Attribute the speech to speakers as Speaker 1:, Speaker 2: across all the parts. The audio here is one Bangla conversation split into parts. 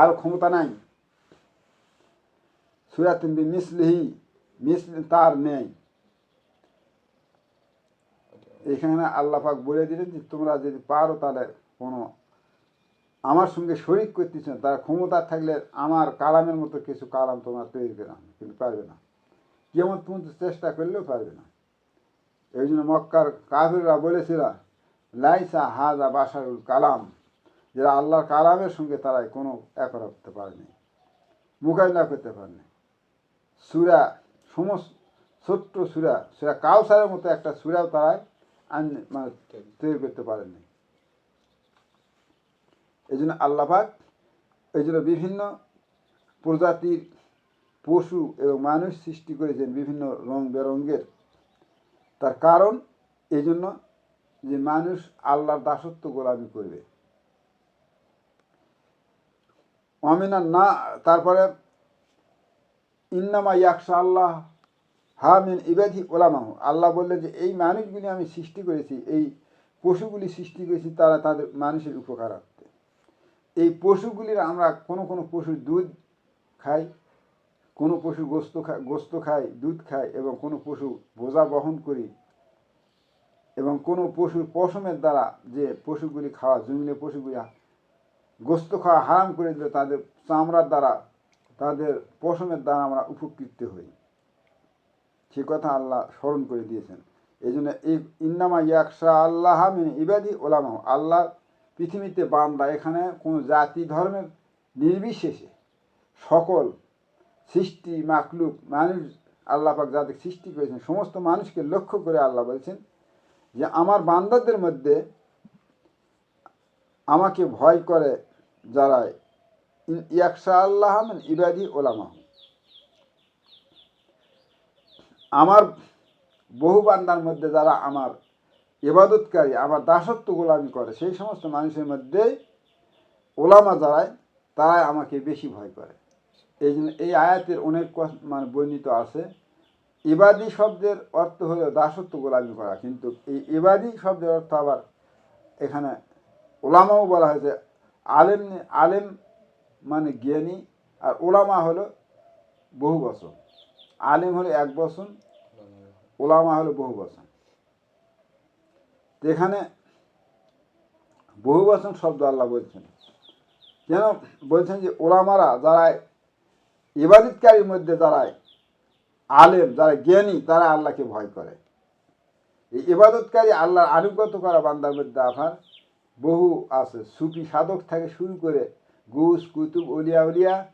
Speaker 1: কারও ক্ষমতা নাই। সুরাতিন বি মিসলিহি মিসলি তার নেই। এখানে আল্লাহ পাক বলে দিলেন যে তোমরা যদি পারো তাহলে কোনো আমার সঙ্গে শরিক করতেছ না, তার ক্ষমতা থাকলে আমার কালামের মতো কিছু কালাম তোমরা তৈরি করে কিন্তু পারবে না। যেমন তুমি চেষ্টা করলেও পারবে না। এই জন্য মক্কার কাফিররা বলেছিল লাইসা হাজা বাসারুল কালাম। যারা আল্লাহর কালামের সঙ্গে তারাই কোনো এক করতে পারেনি, মোকাবিলা করতে পারেনি। সুরা, সমস্ত ছোট্ট সুরা সুরা কাউসারের মতো একটা সুরাও তারাই আন মানে তৈরি করতে পারেনি। এই জন্য আল্লাপাক এই জন্য বিভিন্ন প্রজাতির পশু এবং মানুষ সৃষ্টি করেছেন বিভিন্ন রং বেরঙ্গের তার কারণ এই জন্য যে মানুষ আল্লাহর দাসত্ব গোলামি করবে। অমিনা না, তারপরে ইন্নামা ইয়াকশা আল্লাহ হা মিন ইবাদি ওলামাহ আল্লাহ বললেন যে, এই মানুষগুলি আমি সৃষ্টি করেছি, এই পশুগুলি সৃষ্টি করেছি, তারা তাদের মানুষের উপকার উপকারার্থে এই পশুগুলির আমরা কোনো কোনো পশুর দুধ খাই, কোনো পশু গোস্ত খাই গোস্ত খাই, দুধ খাই এবং কোনো পশু বোঝা বহন করি এবং কোনো পশুর পশমের দ্বারা যে পশুগুলি খাওয়া জমিলে পশুগুলি গোস্ত খাওয়া হারাম করে দিলে তাদের চামড়ার দ্বারা, তাদের পশমের দ্বারা আমরা উপকৃত হই। সে কথা আল্লাহ স্মরণ করে দিয়েছেন। এই জন্য এই ইন্নামা ইয়াকশা আল্লাহ মিন ইবাদি ওলামাহ। আল্লাহ পৃথিবীতে বান্দা এখানে কোনো জাতি ধর্মের নির্বিশেষে সকল সৃষ্টি মাকলুক মানুষ আল্লাহ পাক যাদের সৃষ্টি করেছেন, সমস্ত মানুষকে লক্ষ্য করে আল্লাহ বলছেন যে আমার বান্দাদের মধ্যে আমাকে ভয় করে যারা ইয়াকশা আল্লাহ মিন ইবাদি ওলামাহ আমার বহু বান্দার মধ্যে যারা আমার ইবাদতকারী, আমার দাসত্ব গোলামি করে, সেই সমস্ত মানুষের মধ্যে ওলামা যারায় তারাই আমাকে বেশি ভয় করে। এই জন্য এই আয়াতের অনেক মানে বর্ণিত আছে। ইবাদি শব্দের অর্থ হলো দাসত্ব গোলামি করা। কিন্তু এই ইবাদি শব্দের অর্থ আবার এখানে ওলামাও বলা হয়েছে আলেম আলেম মানে জ্ঞানী আর ওলামা হলো বহু বছর আলেম হলো এক বছর ওলামা হলো বহু বচন। এখানে বহু বচন শব্দ আল্লাহ বলছেন। কেন বলছেন যে ওলামারা যারা ইবাদিতকারীর মধ্যে যারা আলেম, যারা জ্ঞানী, তারা আল্লাহকে ভয় করে। এই ইবাদতকারী আল্লাহর আনুগত করা বান্দার মধ্যে আফার বহু আছে। সুফি সাধক থেকে শুরু করে গুস কুতুব উলিয়া উলিয়া,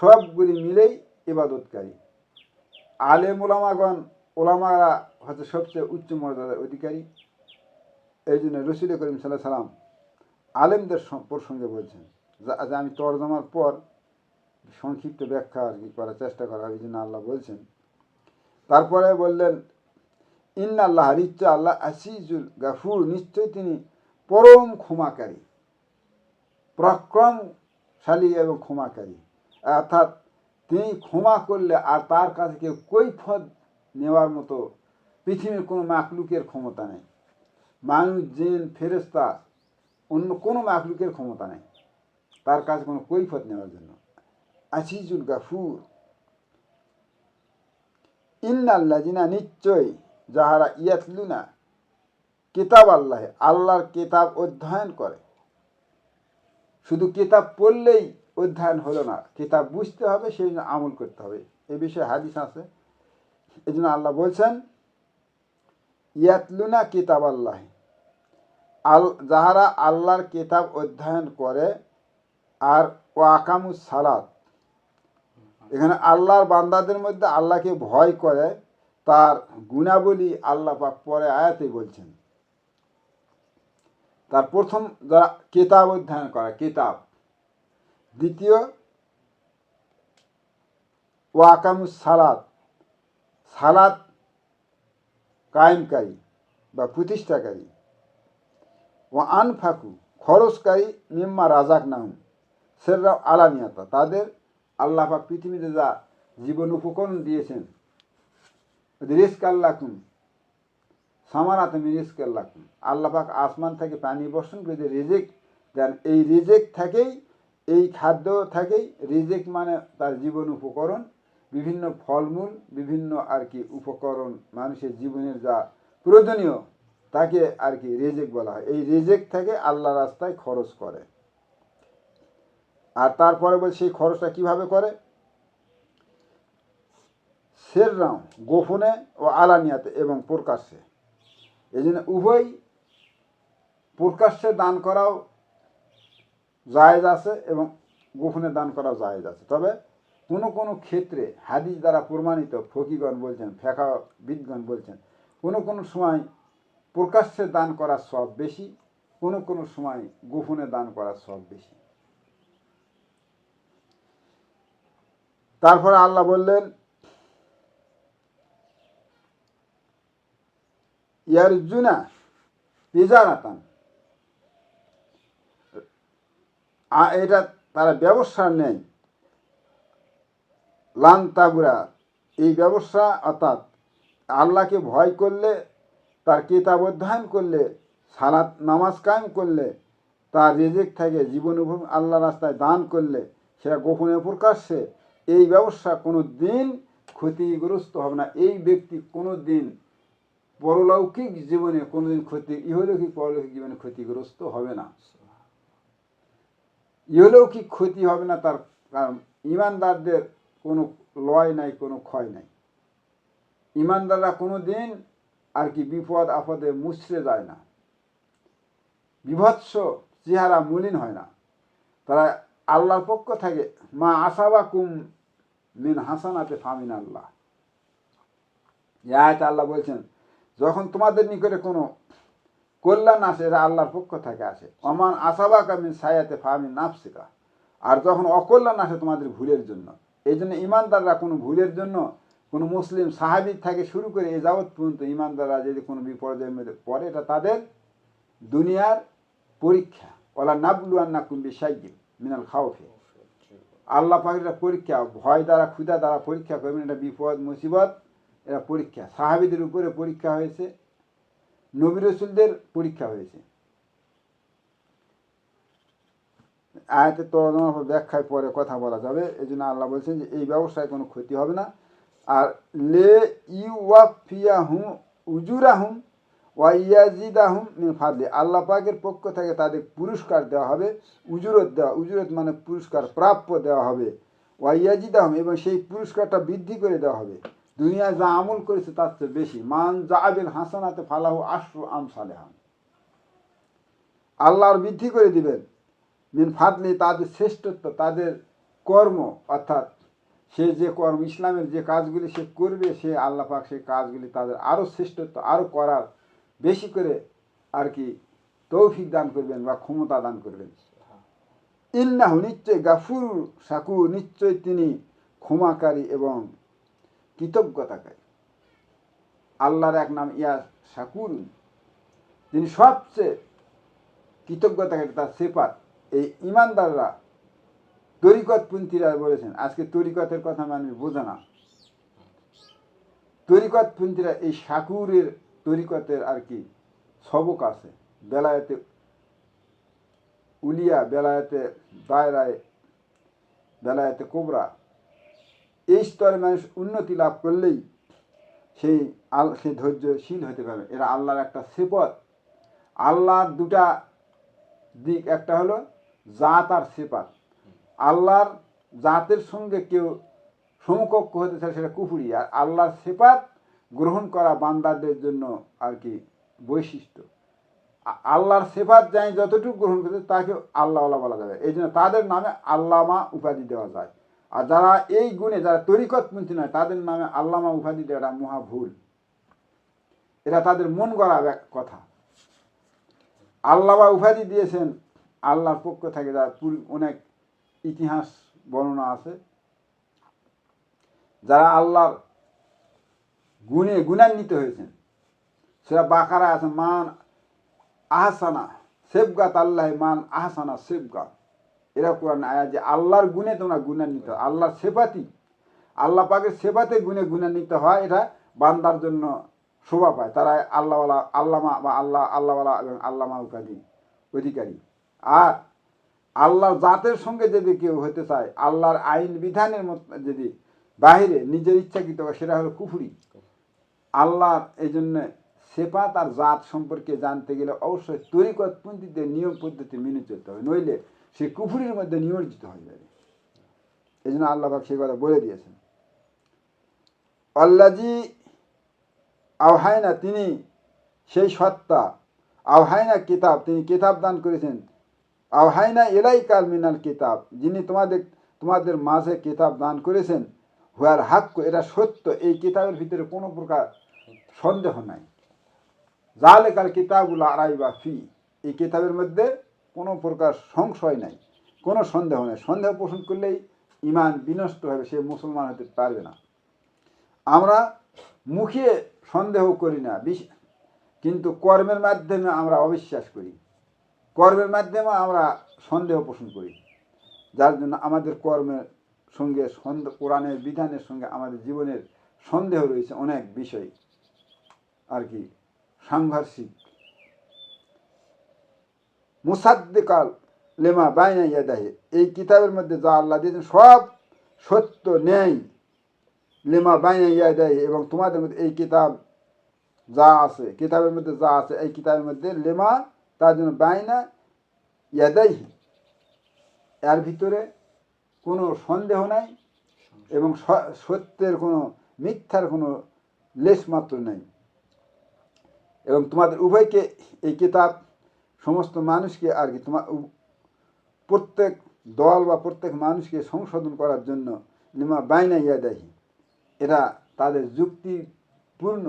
Speaker 1: সবগুলি মিলেই ইবাদতকারী। আলেম ওলামাগণ ওলামারা হচ্ছে সবচেয়ে উচ্চ মর্যাদার অধিকারী। এই জন্য রসুল করিম সাল্লাহ সাল্লাম আলেমদের প্রসঙ্গে বলছেন, যা- আমি তর্জমার পর সংক্ষিপ্ত ব্যাখ্যা আর কি করার চেষ্টা করা এই জন্য আল্লাহ বলছেন। তারপরে বললেন ইন্না আল্লাহ নিশ্চয় আল্লাহ আসিজুল গাফুর। নিশ্চয় তিনি পরম ক্ষমাকারী, পরাক্রমশালী এবং ক্ষমাকারী। অর্থাৎ তিনি ক্ষমা করলে আর তার কাছে কেউ কৈফত নেওয়ার মতো পৃথিবীর কোনো মাকলুকের ক্ষমতা নেই। মানুষ, জেন ফেরেস্তা অন্য কোনো মাকলুকের ক্ষমতা নেই তার কাছে কোনো কৈফত নেওয়ার জন্য। আসিজুল গাফুর ইন্নাল্লা জিনা নিশ্চয় যাহারা ইয়াতলুনা কিতাব আল্লাহ, আল্লাহর কিতাব অধ্যয়ন করে। শুধু কিতাব পড়লেই অধ্যয়ন হলো না, কিতাব বুঝতে হবে, সেই জন্য আমল করতে হবে। এ বিষয়ে হাদিস আছে। এই জন্য আল্লাহ বলছেন, ইয়াতলুনা কিতাব আল্লাহ। আল, যাহারা আল্লাহর কিতাব অধ্যয়ন করে, আর ও আকামুস সালাত। এখানে আল্লাহর বান্দাদের মধ্যে আল্লাহকে ভয় করে, তার গুণাবলী আল্লাহ পরে আয়াতে বলছেন। তার প্রথম যারা কেতাব অধ্যয়ন করে, কেতাব। দ্বিতীয় ওয়াকামুস সালাত। সালাত কায়েমকারী বা প্রতিষ্ঠাকারী। ও আনফাকু, খরচকারী নিম্মা রাজাক নাহুম সেররা আলানিয়াতা তাদের আল্লাহাক পৃথিবীতে যা জীবন উপকরণ দিয়েছেন রিস্ক আল্লাকুম সামারা তুমি রিস্ক আল্লাকুম আল্লাহ পাক আসমান থেকে পানি বর্ষণ করে যে রিজেক দেন, এই রিজেক থেকেই, এই খাদ্য থেকেই রিজেক মানে তার জীবন উপকরণ। বিভিন্ন ফলমূল, বিভিন্ন আর কি উপকরণ মানুষের জীবনের যা প্রয়োজনীয়, তাকে আর কি রেজেক বলা হয়। এই রেজেক থেকে আল্লাহ রাস্তায় খরচ করে। আর তারপরে বল সেই খরচটা কীভাবে করে? সেররাম, গোপনে ও আলানিয়াতে এবং প্রকাশ্যে। এই জন্য উভয় প্রকাশ্যে দান করাও জায়েজ আছে এবং গোপনে দান করাও জায়েজ আছে। তবে কোনো কোনো ক্ষেত্রে হাদিস দ্বারা প্রমাণিত, ফকিগণ বলছেন ফেকা বিদগণ বলছেন, কোনো কোনো সময় প্রকাশ্যে দান করার সব বেশি, কোনো কোনো সময় গোপনে দান করার সব বেশি। তারপরে আল্লাহ বললেন ইয়ারজুনা ইজারাতান আ- এটা তারা ব্যবসা নেই। লান তাবুরা এই ব্যবসা অর্থাৎ আল্লাহকে ভয় করলে, তার কিতাব অধ্যয়ন করলে, সালাত নামাজ কায়েম করলে, তার রেজেক থেকে জীবন আল্লাহ রাস্তায় দান করলে, সেটা গোপনে প্রকাশ্যে, এই ব্যবসা কোনো দিন ক্ষতিগ্রস্ত হবে না। এই ব্যক্তি কোনো দিন পরলৌকিক জীবনে কোনোদিন ক্ষতি, ইহলৌকিক পরলৌকিক জীবনে ক্ষতিগ্রস্ত হবে না। ইহলৌকিক ক্ষতি হবে না তার কারণ ইমানদারদের কোনো লয় নাই, কোনো ক্ষয় নাই। ইমানদাররা কোনো দিন আর কি বিপদ, আপদে মুছড়ে যায় না। বিভৎস চেহারা মলিন হয় না। তারা আল্লাহর পক্ষ থাকে, মা আসাবা কুম মিন হাসানাতে ফামিন আল্লাহ আল্লাহ বলছেন যখন তোমাদের নিকটে কোনো কল্যাণ আসে এটা আল্লাহর পক্ষ থেকে আসে। অমান আসাবা কামিন সায়াতে ফামিন নাফসিকা। আর যখন অকল্যাণ আসে তোমাদের ভুলের জন্য, এই জন্য ইমানদাররা কোনো ভুলের জন্য কোনো মুসলিম সাহাবিদ থেকে শুরু করে এ যাবৎ পর্যন্ত ইমানদাররা যদি কোনো বিপর্যয়ের মধ্যে পড়ে, এটা তাদের দুনিয়ার পরীক্ষা। ওলা নাবলু আন্না কুম্বি সাইকিম মিনাল খাওফে আল্লাহ পাখির পরীক্ষা, ভয় দ্বারা ক্ষুদা দ্বারা পরীক্ষা করবেন, এটা বিপদ, মুসিবত এটা পরীক্ষা। সাহাবিদের উপরে পরীক্ষা হয়েছে, নবী রসুলদের পরীক্ষা হয়েছে। আয়াতে তো ব্যাখ্যায় পরে কথা বলা যাবে। এই জন্য আল্লাহ বলছেন যে, এই ব্যবসায় কোনো ক্ষতি হবে না। আর লে ইউওয়াফিয়া হুম উজুরা হুম ওয়াইয়াজিদা হুম ফাদলি। আল্লাহ পাকের পক্ষ থেকে তাদের পুরস্কার দেওয়া হবে, উজুরত দেওয়া, উজুরত মানে পুরস্কার প্রাপ্য দেওয়া হবে। ওয়াইয়াজিদা হুম এবং সেই পুরস্কারটা বৃদ্ধি করে দেওয়া হবে। দুনিয়ায় যা আমল করেছে তার চেয়ে বেশি। মান জাবিল হাসানাতে ফালাহু আশরু আম সালেহান। আল্লাহর বৃদ্ধি করে দিবেন। মিন ফাদলি তাদের শ্রেষ্ঠত্ব, তাদের কর্ম, অর্থাৎ সে যে কর্ম, ইসলামের যে কাজগুলি সে করবে, সে আল্লাহ পাক সেই কাজগুলি তাদের আরও শ্রেষ্ঠত্ব আরও করার বেশি করে আর কি তৌফিক দান করবেন বা ক্ষমতা দান করবেন। ইন্নাহু নিশ্চয় গাফুর সাকু নিশ্চয় তিনি ক্ষমাকারী এবং কৃতজ্ঞতাকারী আল্লাহর এক নাম ইয়া শাকুর তিনি সবচেয়ে কৃতজ্ঞতাকারী তার সেপাত এই ইমানদাররা তরিকতপন্থীরা বলেছেন, আজকে তরিকতের কথা মানুষ বোঝে না। তরিকতপন্থীরা এই শাকুরের তরিকতের আর কি সবক আছে। বেলায়েতে উলিয়া, বেলায়েতে দায়রায়, বেলায়েতে কোবরা এই স্তরে মানুষ উন্নতি লাভ করলেই সেই আল সে ধৈর্যশীল হতে পারবে। এরা আল্লাহর একটা সেপত আল্লাহর দুটা দিক, একটা হলো জাত আর সেপাত আল্লাহর জাতের সঙ্গে কেউ সমকক্ষ হতে চায় সেটা কুফুরি, আর আল্লাহর সেপাত গ্রহণ করা বান্দাদের জন্য আর কি বৈশিষ্ট্য। আল্লাহর সেফাত যাই যতটুকু গ্রহণ করতে তাকে আল্লাহওয়ালা বলা যাবে। এই জন্য তাদের নামে আল্লামা উপাধি দেওয়া যায়। আর যারা এই গুণে, যারা তরিকতপন্থী নয়, তাদের নামে আল্লামা উপাধি দেওয়াটা মহা ভুল। এটা তাদের মন গড়া কথা। আল্লামা উপাধি দিয়েছেন, আল্লাহর পক্ষ থেকে যার অনেক ইতিহাস বর্ণনা আছে। যারা আল্লাহর গুণে গুণান্বিত হয়েছেন সেটা বাকারা আছে, মান আহসানা, সেবগাত আল্লাহ, মান আহসানা, সেবগাত। এরা কোরআন আয়া যে আল্লাহর গুণে তোমরা গুণান্বিত, আল্লাহর সেবাতি। আল্লাহ পাকের সেবাতে গুণে গুণান্বিত হয়, এটা বান্দার জন্য শোভা পায়। তারা আল্লাহওয়ালা, আল্লামা বা আল্লাহ, আল্লাহওয়ালা এবং আল্লামা উপাধি অধিকারী। আর আল্লাহর জাতের সঙ্গে যদি কেউ হতে চায়, আল্লাহর আইন বিধানের মত যদি বাহিরে নিজের ইচ্ছাকৃত সেটা হলো কুফুরি। আল্লাহর এই জন্য সেপাত আর জাত সম্পর্কে জানতে গেলে অবশ্যই তরিকত পন্থীতে নিয়ম পদ্ধতি মেনে চলতে হবে। নইলে সে কুফুরির মধ্যে নিমজ্জিত হয়ে যাবে এই জন্য আল্লাহ পাক সেই কথা বলে দিয়েছেন। আল্লাজি আওহায়না তিনি সেই সত্তা আওহায়না কিতাব, তিনি কিতাব দান করেছেন। আওহায়না এলাই কাল মিনাল কিতাব, যিনি তোমাদের তোমাদের মাঝে কিতাব দান করেছেন। হুয়ার হাক্য এটা সত্য, এই কিতাবের ভিতরে কোনো প্রকার সন্দেহ নাই। জালে কাল কিতাবগুলো আড়াই বা ফি, এই কিতাবের মধ্যে কোনো প্রকার সংশয় নাই, কোনো সন্দেহ নেই। সন্দেহ পোষণ করলেই ইমান বিনষ্ট হবে, সে মুসলমান হতে পারবে না। আমরা মুখে সন্দেহ করি না কিন্তু কর্মের মাধ্যমে আমরা অবিশ্বাস করি। কর্মের মাধ্যমে আমরা সন্দেহ পোষণ করি। যার জন্য আমাদের কর্মের সঙ্গে সন্দেহ কোরআনের বিধানের সঙ্গে আমাদের জীবনের সন্দেহ রয়েছে অনেক বিষয়। আর কি সাংঘর্ষিক মুসাদ্দিকাল লেমা বাইনা ইয়াদাহে। এই কিতাবের মধ্যে যা আল্লাহ দিয়েছেন, সব সত্য নেই লেমা বাইনা ইয়াদাহে। এবং তোমাদের মধ্যে এই কিতাব যা আছে, কিতাবের মধ্যে যা আছে, এই কিতাবের মধ্যে লেমা, তার জন্য বাইনা ইয়াদাইহি এর ভিতরে কোনো সন্দেহ নাই এবং সত্যের কোনো, মিথ্যার কোনো লেশ মাত্র নেই। এবং তোমাদের উভয়কে এই কিতাব সমস্ত মানুষকে আর কি তোমার প্রত্যেক দল বা প্রত্যেক মানুষকে সংশোধন করার জন্য লিমা বাইনা ইয়াদাহি, এরা তাদের যুক্তিপূর্ণ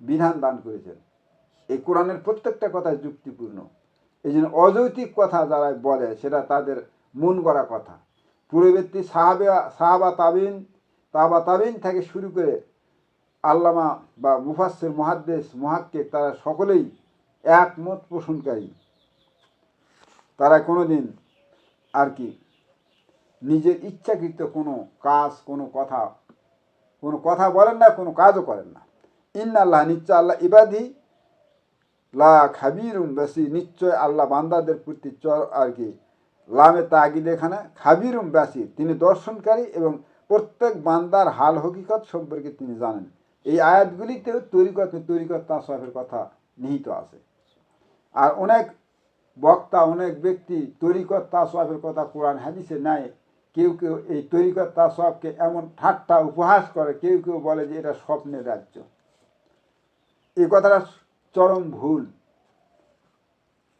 Speaker 1: বিধান দান করেছেন। এই কোরআনের প্রত্যেকটা কথা যুক্তিপূর্ণ। এই জন্য অযৌক্তিক কথা যারা বলে, সেটা তাদের মন গড়া কথা। পূর্ববর্তী সাহাবা সাহাবা তাবিন, তাবা তাবিন থেকে শুরু করে আল্লামা বা মুফাসের মহাদ্দেশ মহাক্কে তারা সকলেই একমত পোষণকারী। তারা কোনোদিন আর কি নিজের ইচ্ছাকৃত কোনো কাজ, কোনো কথা কোনো কথা বলেন না, কোনো কাজও করেন না। ইন্না আল্লাহ নিশ্চয় আল্লাহ ইবাদি, লা খাবিরুম বেশি নিশ্চয় আল্লাহ বান্দাদের প্রতি চর আর কি লামে তাগিদ এখানে। খাবিরুম বেশি তিনি দর্শনকারী এবং প্রত্যেক বান্দার হাল হকিকত সম্পর্কে তিনি জানেন। এই আয়াতগুলিতেও তরিকত তরিকত তাসফের কথা নিহিত আছে। আর অনেক বক্তা অনেক ব্যক্তি তরিকত তাসওয়াফের কথা কোরআন হাদিসে নেয় কেউ কেউ এই তরিকত তাসওয়াফকে এমন ঠাট্টা উপহাস করে, কেউ কেউ বলে যে এটা স্বপ্নের রাজ্য। এই কথাটা চরম ভুল।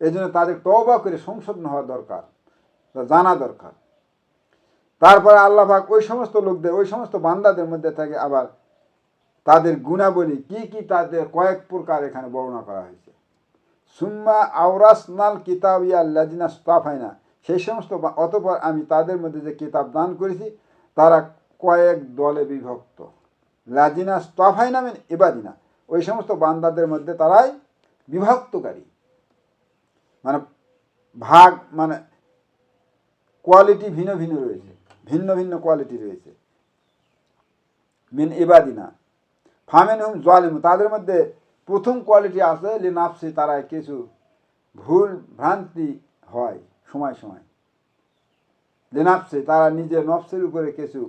Speaker 1: এই জন্য তাদের তওবা করে সংশোধন হওয়া দরকার জানা দরকার। তারপরে আল্লাহ পাক ওই সমস্ত লোকদের, ওই সমস্ত বান্দাদের মধ্যে থাকে আবার তাদের গুণাবলী কি কি তাদের কয়েক প্রকার এখানে বর্ণনা করা হয়েছে। সুম্মা আওরাসনাল কিতাব ইয়া লাজিনা স্তাফাইনা সেই সমস্ত অতপর আমি তাদের মধ্যে যে কিতাব দান করেছি, তারা কয়েক দলে বিভক্ত। লাজিনা স্তাফাইনা মেন এবাদিনা ওই সমস্ত বান্দাদের মধ্যে তারাই বিভক্তকারী। মানে ভাগ মানে কোয়ালিটি ভিন্ন ভিন্ন রয়েছে। ভিন্ন ভিন্ন কোয়ালিটি রয়েছে। মিন এবাদিনা ফামেন হুম জলিম তাদের মধ্যে প্রথম কোয়ালিটি আছে যে নাফসি তারা কিছু ভুল ভ্রান্তি হয়, সময় সময়। লেনাপসে তারা নিজের নফসের উপরে কিছু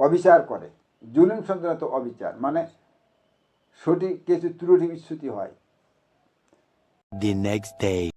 Speaker 1: অবিচার করে। জুলুম সংক্রান্ত অবিচার মানে সঠিক কিছু ত্রুটি বিচ্ছুতি হয়।
Speaker 2: The next day.